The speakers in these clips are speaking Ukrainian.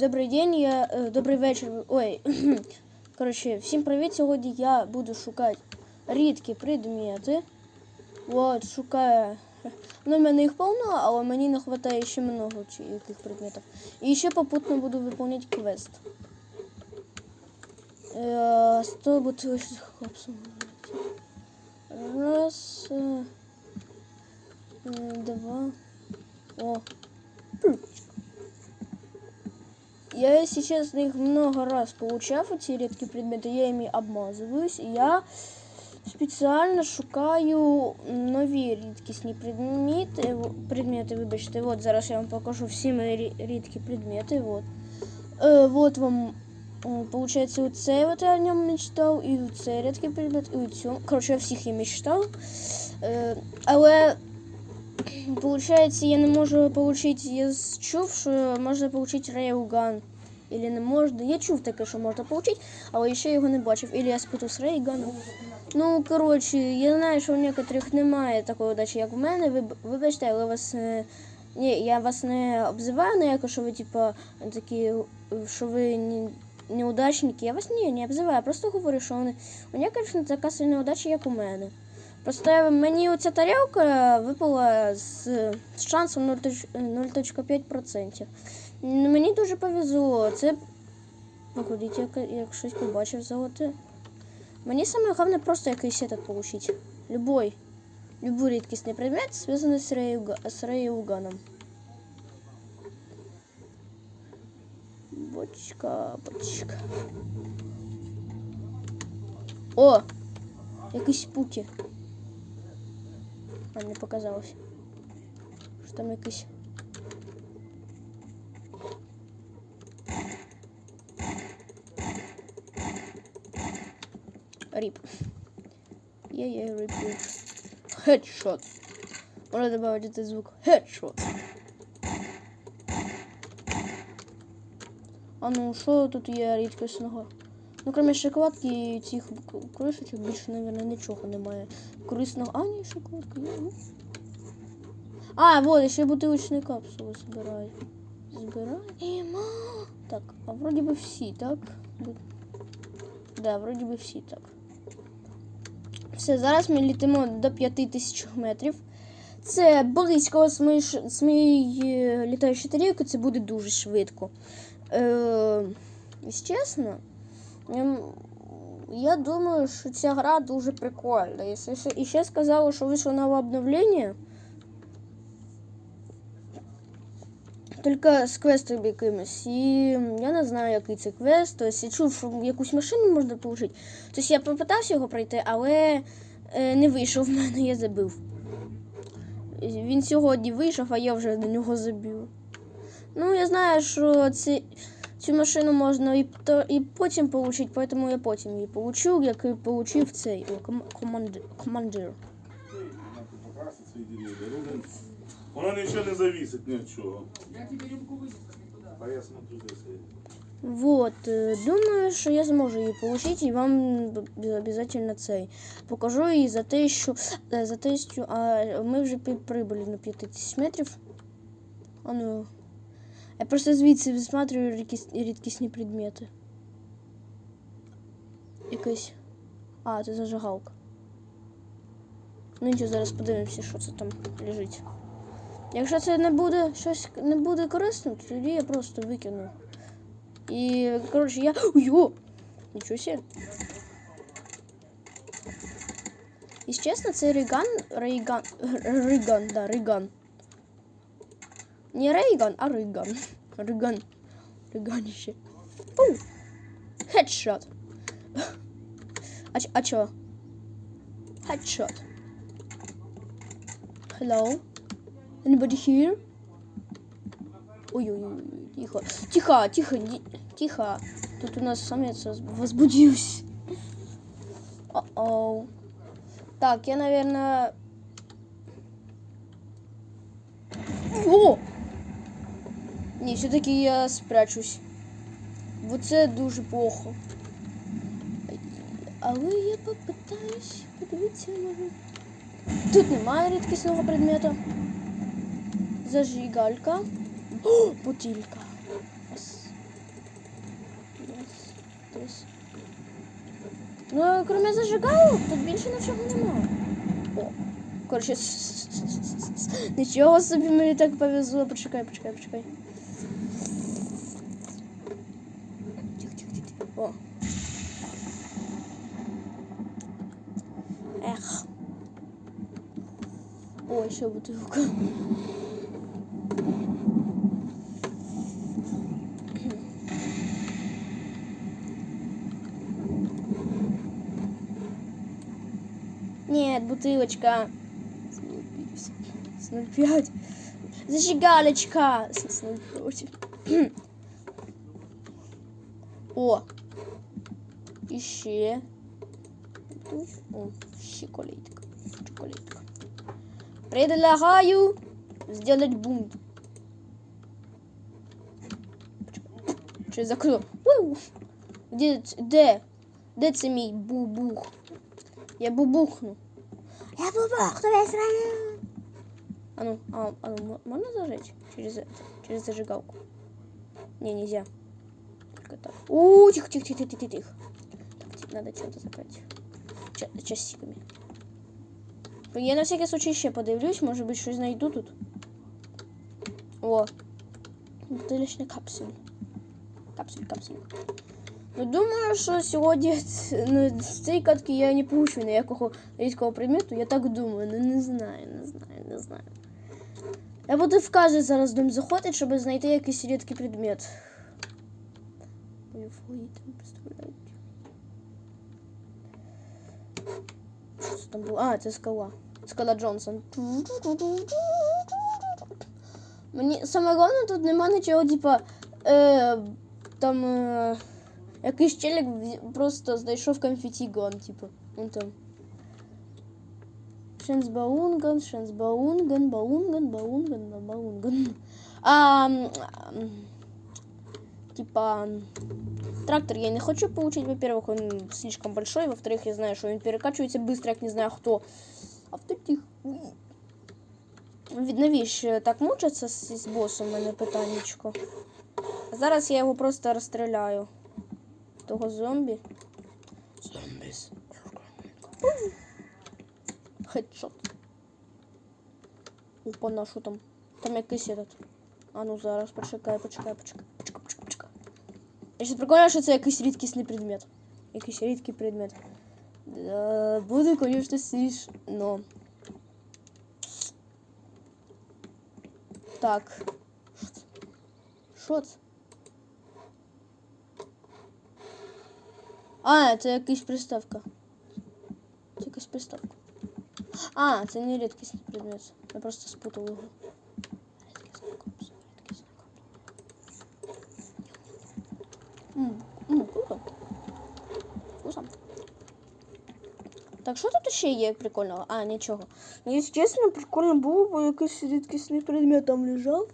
Добрий день, я е, добрий вечір. Ой. Коротше, всім привіт. Сьогодні я буду шукати рідкі предмети. От, шукаю. Ну, в мене їх повно, але мені не вистачає ще много яких предметів. І ще попутно буду виконувати квест. Е, 100 бутилочних. Раз. е, е, Два. О. Я, если честно, их много раз получав, эти редкие предметы, я ими обмазываюсь, и я спеціально шукаю нові рідкісні предмети. в- Предмети, вибачте, от зараз я вам покажу всі мої рі- рідкі предмети. Вот. Е, вот вам, е, получается, оцей вот я о ньому мечтав, і цей рідкий предмет, і цьому. Коротше, я всіх я мечтав. Е, але Получается, я не можу получить. Я чув, що можна получить рейлган. Или не можна. Я чув таке, що можна получить, але ще його не бачив. Или я спутав з рейганом. Ну, коротше, я знаю, що у некоторих немає такої удачі, як в мене. Ви, вибачте, але вас. е, Ні, я вас не обзиваю ніяко, що ви, типа, такі, що ви не, неудачники. Я вас ні, не обзиваю, я просто говорю, що вони, у некоторих не така сильна удача, як у мене. Просто мені оця тарілка випала з, з шансом 0,5%. 0,5%. Мені дуже повезло. Це походіть, як, як щось побачив золоте. Мені саме головне просто якийсь этот получить. Любой. Любой рідкісний предмет, зв'язаний з, реюга, з реюганом. Бочка, бочка. О! Якісь пуки. А не показалось. Що там якийсь. Ріп. Я я ріп. Хедшот. Можна добавити цей звук. Хедшот. А ну, що тут є рідкісного? Ну, крім шоколадки і цих кришечок, більше, мабуть, нічого немає. Корисного. А, ні, шоколадка ну. А, вот, ще бутилочні капсули збираю. Збираємо. Так, а вроді би всі, так? Да, вроді би всі так. Все, зараз ми літимо до 5000 метрів. Це близько з моєї, з моєї літаючої тарілки, це буде дуже швидко. Е, чесно, ем, я думаю, що ця гра дуже прикольна. І ще- сказали, що вийшло нове обновлення. Тільки з квестом якимось. І я не знаю, який це квест. Тобто я чув, що якусь машину можна отримати. Тобто я попитався його пройти, але е, не вийшов в мене, я забив. Він сьогодні вийшов, а я вже на нього забив. Ну, я знаю, що ці, цю машину можна і, і потім отримати, тому я потім її получу, як і отримав цей командир. Воно нічого не завісить ні чого. Я тебе рюмку. А я смотрю за це. Вот, э, думаю, що я зможу її отримати і вам обов'язково цей. Покажу її за те, що е, за те, що а, ми вже прибули на 5000 метрів. А ну. Я просто звідси висматрюю рідкіс- рідкісні предмети. Якась. А, це зажигалка. Ну нічого, зараз подивимося, що це там лежить. Якщо це не буде щось не буде корисно, тоді я просто викину. І, коротше, я. Йо! Нічого себе. І чесно, це Рейган. Рейган. Рейган, да, Рейган. Не Рейган, а Рейган. Рейган. Рейганище. Оу! Хедшот. А, а чо? Headshot. Hello? Anybody here? Ой-ой-ой, тихо. Тихо, тихо, тихо. Тут у нас самец возбудился. О-оу. Так, я, наверное... О! Ні, все-таки я спрячусь. Бо це дуже плохо. Але я попитаюсь подивитися можу. Тут немає рідкісного предмета. Зажигалька. О, бутилька. Ну, кроме зажигалок, тут більше нічого немає. О, коротше, нічого собі мені так повезло. Почекай, почекай, почекай. О. Ех. Ой, ще бутилка. Нет, бутылочка. С 0,5. Зажигалочка. С 0,5. Іще. Тут. О, щеколетка. Чоколетка. Предлагаю сделать бунт. Уу! Где, ц- де? Де це мій бубух? Я бубухну. Я бубухну весь район. А ну, а, а ну, мо- можно зажечь через, через зажигалку? Не, нельзя. Только так. У, тихо, тихо, тихо, тихо, тихо. Надо что-то закрыть. Ча- частиками. Я на всякий случай ще подивлюсь, може бути щось знайду тут. О. Бутилічний капсуль. Капсуль, капсуль. Ну, думаю, що сьогодні ну, з цієї катки я не получу ніякого рідкого предмету. Я так думаю. Ну не знаю, не знаю, не знаю. Я буду в кожен зараз дом заходити, щоб знайти якийсь рідкий предмет. Ой, там Це там було? А, це скала. Скала Джонсон. Мені саме головне тут нема нічого, типа. Е, там е, якийсь челік просто знайшов конфетігон, типу. Вон там. Шенсбаунган, Шенсбаунган, Баунган, Баунган, Баунган. А, типа, трактор я не хочу получить. Во-первых, он слишком большой. Во-вторых, я знаю, что он перекачивается быстро, як не знаю кто. А в-третьих, від- навіщо так мучаться з, з босом, у мене питаннячко. А зараз я його просто розстріляю. Того зомбі. Зомбіс. Хедшот. Опа, на що там? Там якийсь этот. А ну зараз, почекай, почекай, почекай, почекай, почекай, почекай. Я ще прикольно, що це якийсь рідкісний предмет. Якийсь рідкий предмет. Да, буде, конечно, смішно. Так. Що це? А, це якась приставка. Це якась приставка. А, це не рідкісний предмет. Я просто спутав його. Так, що тут ще є прикольного? А, нічого. Ну, якщо чесно, прикольно було, бо якийсь рідкісний предмет там лежав.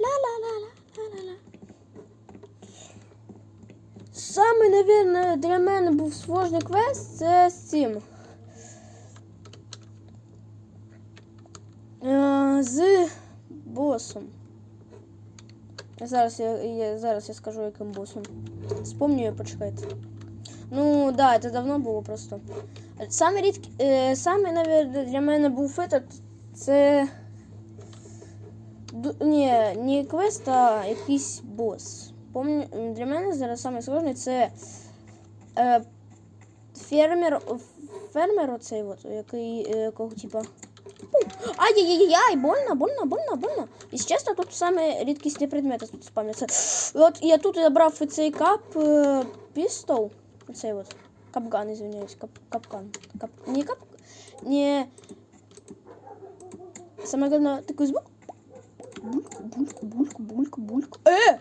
Ла-ла-ла-ла-ла-ла-ла. Саме, наверное, для мене був сложний квест це з цим. З босом. Зараз я, я, зараз я скажу, яким босом. Спомню, почекайте. Ну, да, це давно було просто. Саме рідкі, е, саме, наверное, для мене був этот, це. Ні, не квест, а якийсь бос. Помню, для мене зараз сложний це е, фермер, фермер оцей от, який, е, якого типа. Ай-яй-яй-яй, больно, больно, больно, больно. І чесно, тут саме рідкісні предмети тут спавняться. І От я тут забрав цей кап е, пістол. Оцей от. Капган, извиняюсь, кап, капкан. Кап, не кап, не... Самое главное, такой звук. Бульк, бульк, бульк, бульк, бульк. Э!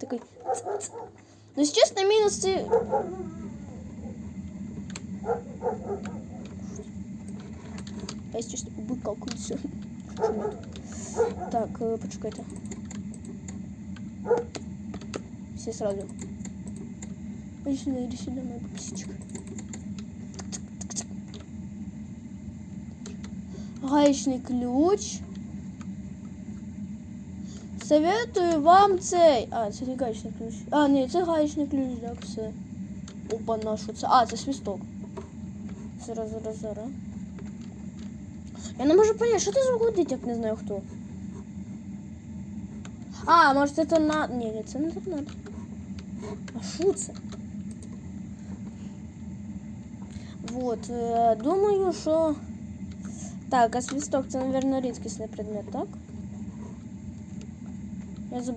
Такой. Ну, если честно, минусы... А если честно, выкалкивается. Так, э, почекайте. Все сразу. Иди сюда, иди сюда, моя пупсичка. Гаечний ключ. Советую вам цей. А, це не гаечний ключ. А, ні, це гаечний ключ, так, все. Опа, на що це? А, це свісток. Зараз, зараз, зараз. Я не можу поняти, що це за гудить, як не знаю хто. А, може це торнадо. Ні, ні, це не торнадо. А що це? Вот, е, думаю, що. Так, а свісток це, мабуть, рідкісний предмет, так? Я заб...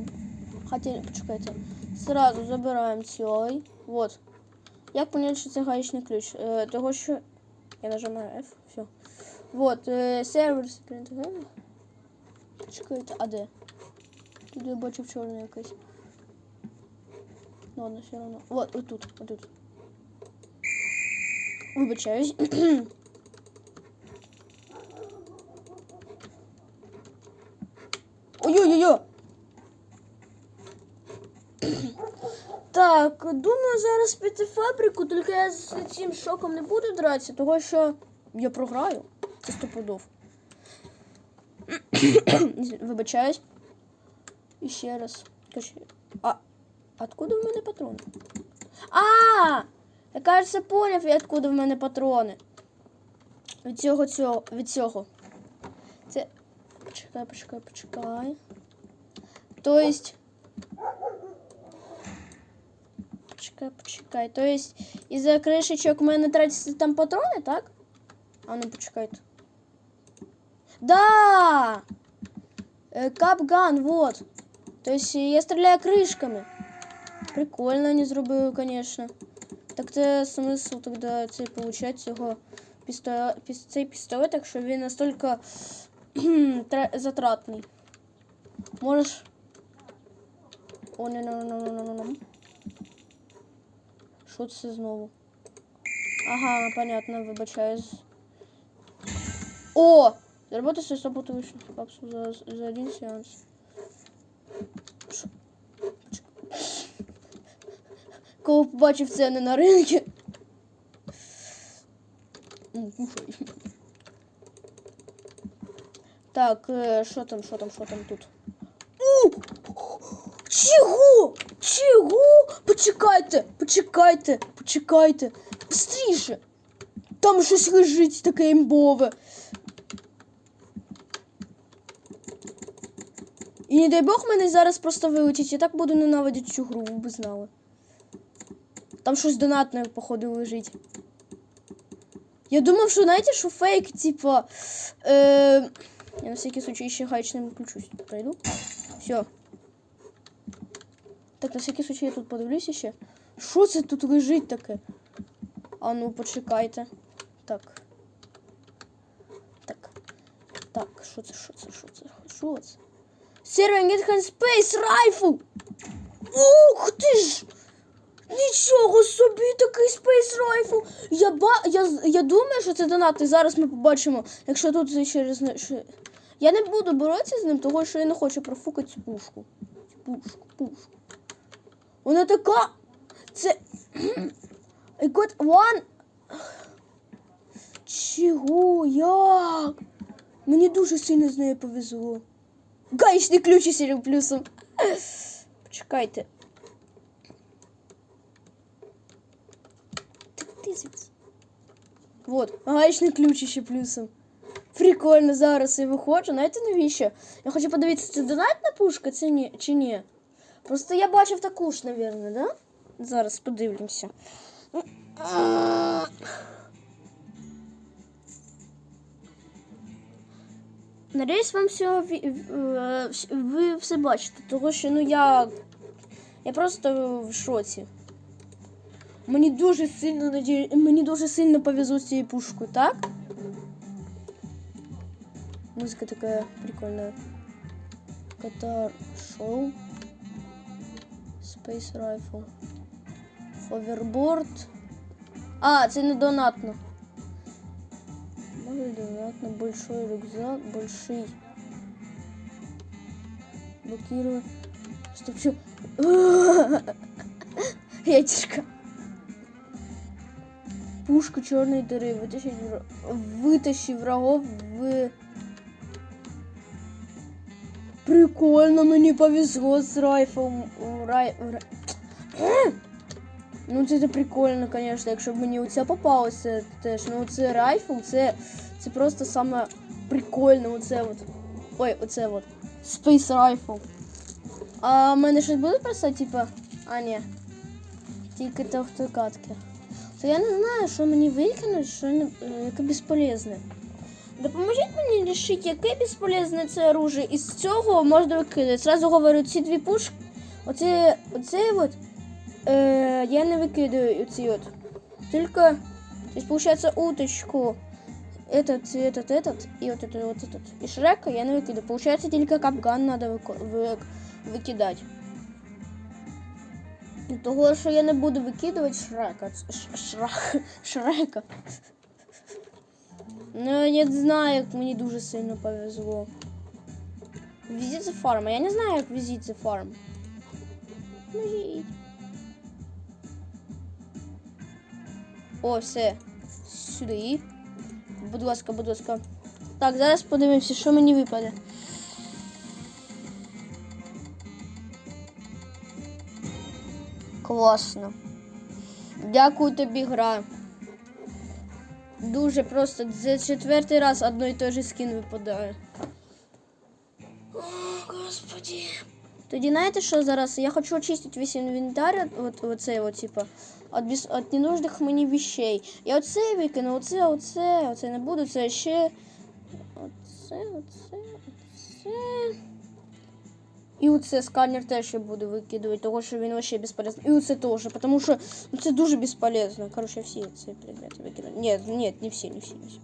Хотели, почекайте. Сразу забираємо цей. Вот. Як понять, що це гаечний ключ? Е, того, що. Я нажимаю F, все. Вот, е, сервер секрет. Почекайте, а де? Тут я бачив чорне якесь. Ну, ладно, все равно. Вот, отут, отут. Вибачаюсь. Ой-ой-ой! Так, думаю зараз піти фабрику, тільки я з цим шоком не буду дратися, тому що я програю. Це стопудов. Вибачаюсь. І ще раз. А откуда в мене патрони? А! Я кажется, поняв, я откуда в мене патрони. Від цього цього. Від цього. Це. Почекай, почекай, почекай. То есть. Почекай, почекай. То есть, із-за кришечок в мене тратяться там патрони, так? А ну почекайте. Да! Э, Капган, вот. То есть я стреляю крышками. Прикольно они зробили, конечно. Так це смисл тогда цей получать цього пістолет, цей пістолет, якщо він настільки тра- затратний. Можеш. О, не, не, не, не, не. Що це знову? Ага, понятно, вибачаюсь. О! Заработай свою саботовочную капсулу за, за один сеанс. Коли побачив ціни на ринку. Так, е, що там, що там, що там тут? У! Чого? Чого? Почекайте, почекайте, почекайте. Быстріше. Там щось лежить таке імбове. І не дай Бог мене зараз просто вилетить. Я так буду ненавидіти цю гру, ви б знали. Там щось донатне, походу, лежить. Я думав, що знаєте, що фейк, типа. Е... Я на всякий случай ще гаечним ключу пройду. Все. Так, на всякий случай я тут подивлюся ще. Що це тут лежить таке? А ну, почекайте. Так. Так. Так, що це, що це, що це, що це? Serengeti Space Rifle! Ух ти ж! Нічого собі такий Space Rifle! Я, ба... я, я думаю, що це донат, і зараз ми побачимо, якщо тут через... Я не буду боротися з ним, тому що я не хочу профукати цю пушку. Пушку, пушку. Вона така. Це. I got one. Чого? Як? Мені дуже сильно з нею повезло. Гаечний ключ із плюсом. Почекайте. Звідси. Вот, гаечний ключ ще плюсом. Прикольно, зараз я виходжу. Знаєте навіщо? Я хочу подивитися, це донатна пушка це ні, чи ні. Просто я бачив таку ж, напевно, да? Зараз подивимося. Надіюсь, вам все ві- в- вс- ви все бачите, тому що ну я. Я просто в шоці. Мені дуже сильно надію... мені дуже сильно повезло з цією пушкою, так? Музыка такая прикольная. Катар шоу. Space Rifle. Hoverboard. А, це не донатно. Може донатно. Большой рюкзак. Больший. Блокирую. Стоп, что? Ятишка. Пушка черной дыры. Вытащить вра- Вытащи врагов в... Прикольно, мені повезло з райфом. Рай... рай- Ну, це, це прикольно, звісно, якщо б мені оця попалося теж. Ну, це райфл, це, це просто саме прикольне. Оце от. Ой, оце от. Space Rifle. А в мене щось буде просто, типа. А, ні. Тільки то, хто катки. То я не знаю, що мені викинуть, що не, е, яке безполезне. Допоможіть мені рішити, яке безполезне це оружие. Із цього можна викидати. Сразу говорю, ці дві пушки. Оце, оце от. Е, я не викидаю ці от. Тільки, то есть, получается, уточку. Этот, этот, этот, и вот это, вот этот. И Шрека я не викидаю. Получается, только капган надо вико- ви- викидати. Того, що я не буду викидувати Шрека. Ш- Шрах, Шрека. Ну, я не знаю, як мені дуже сильно повезло. Візит це фарм. Я не знаю, як візит це фарм. О, все. Сюди. Будь ласка, будь ласка. Так, зараз подивимося, що мені випаде. Класно. Дякую тобі, гра. Дуже просто за четвертий раз одно і той же скін випадає. О, господі. Тоді знаєте, що зараз? Я хочу очистити весь інвентар, от, оце, от, типа, от, без, от ненужних мені вещей. Я оце викину, оце, оце, оце не буду, це ще. Оце, оце, оце. І оце сканер теж я буду викидувати, тому що він вообще безполезний. І оце теж, тому що ну, це дуже безполезно. Короче, всі ці предмети викидаю. Ні, ні, не всі, не всі, не всі.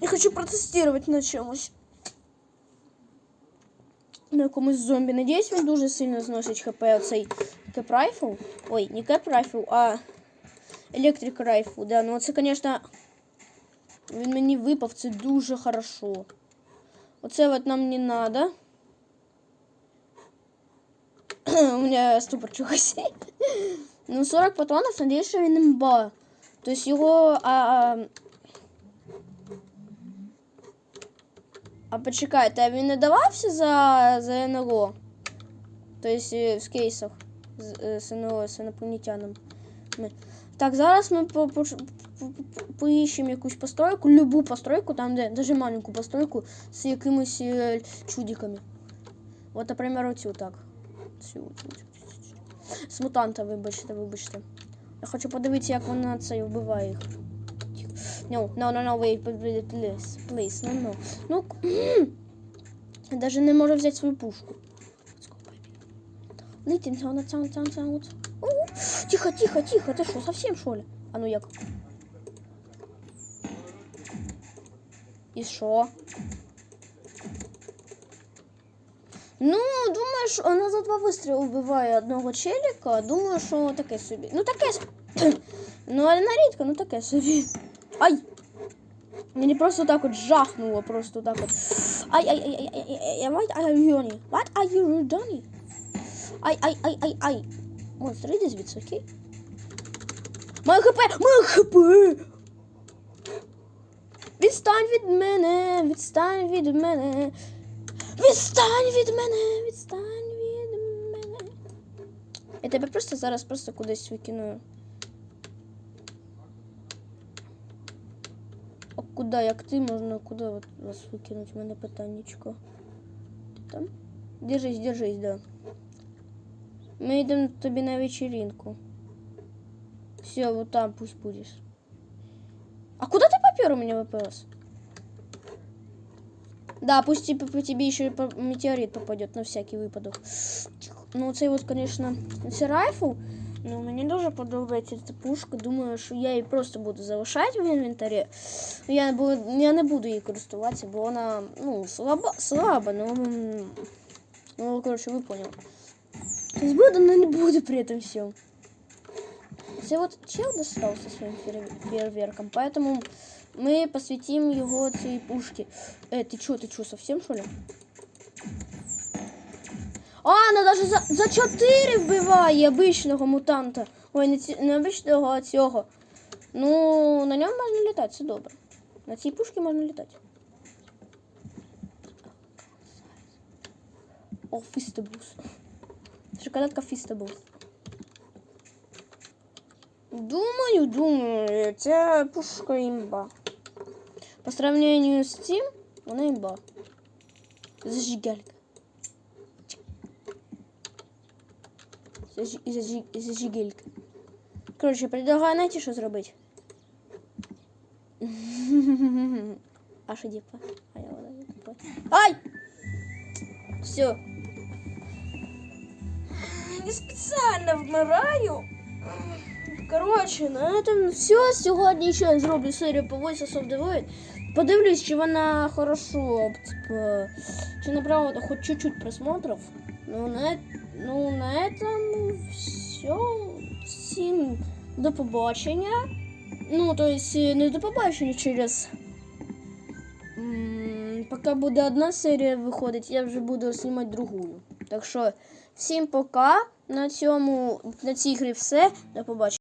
Я хочу протестувати на чомусь. На якомусь зомбі. Надіюсь, він дуже сильно зносить хп оцей кеп райфл. Ой, не кеп райфл, а електрик райфл. Да, ну це, звісно, він мені випав, це дуже хорошо. Оце вот нам не надо. У меня ступор чогось. Ну, 40 патронов, надеюсь, що він імба. Тобто його. А, а... а почекайте, а не давався за, за НЛО? Тобто е, в кейсах з, з НЛО, з інопланетянами. Так, зараз ми по, по, по, поищем якусь постройку, любу постройку, там, де даже маленьку постройку з якимись е, чудиками. От, наприклад, оцю так. Цю, цю, цю, цю, цю. З мутанта, вибачте, вибачте. Я хочу подивитися, як вона це вбиває їх. No, no, no, no, wait, please, please, no, no. Ну, я даже не можу взяти свою пушку. Летим. Тихо, тихо, тихо, ты что, совсем что ли? А ну як? І що? Ну, думаю, що вона за два вистріли вбиває одного челіка. Думаю, що таке собі. Ну таке. с- ну, але на рідко, ну таке собі. Ай! Мені просто так от жахнуло, просто так от. Ай, ай, ай, ай, ай, ай, ай, what are you doing? What are you doing? Ай, ай, ай, ай, ай. Монстр, іди звідси, окей? Моє хп! Моє хп! Відстань від мене, відстань від мене. Відстань від мене, відстань від мене. Я тебе просто зараз просто кудись викину. А куди, як ти можна куди от вас викинути? У мене питаннячко. Ти там? Держись, держись, да. Ми йдемо тобі на вечеринку. Все, вот там пусть будешь. А куда ты попер у меня ВПС? Да, пусть типа по тебе еще метеорит попадет на всякий випадок. Ну, це от, конечно, це райфл. Ну, мені дуже подобається ця пушка. Думаю, що я її просто буду залишати в інвентарі. Я не буду, я не буду її користуватися, бо вона ну, слаба, слаба, ну, м, ну, коротше, ви поняли. То есть буду, но не буду при этом всем. Це вот чел достал со своим фейер- фейерверком, поэтому мы посвятим его цій пушке. Э, ты чё, ты чё, совсем что ли? А, она даже за, за 4 вбиває обичного мутанта. Ой, не, ці, не обичного, а цього. Ну, на ньому можна літати, це добре. На цій пушці можна літати. О, фистебус. Шоколадка Фістаблс. Думаю, думаю, ця пушка імба. По сравнению з цим, вона імба. Зажигалька. Зажи- зажи- Зажигелька. Коротше, предлагаю, знаєте, що зробити? А що діпа? А я вона не діпа. Ай! Все. Я спеціально вмираю. Коротше, на этом все. Сьогодні ще зроблю серію по Voice of the Void. Подивлюсь, чи вона хорошо, типа, чи набрала хоч чуть-чуть просмотров. Ну, на, ну, на этом все. Всім до побачення. Ну, то есть е, не до побачення через. Поки буде одна серія виходить, я вже буду знімати другу. Так що всім пока. На цьому на цій грі все. До побачення.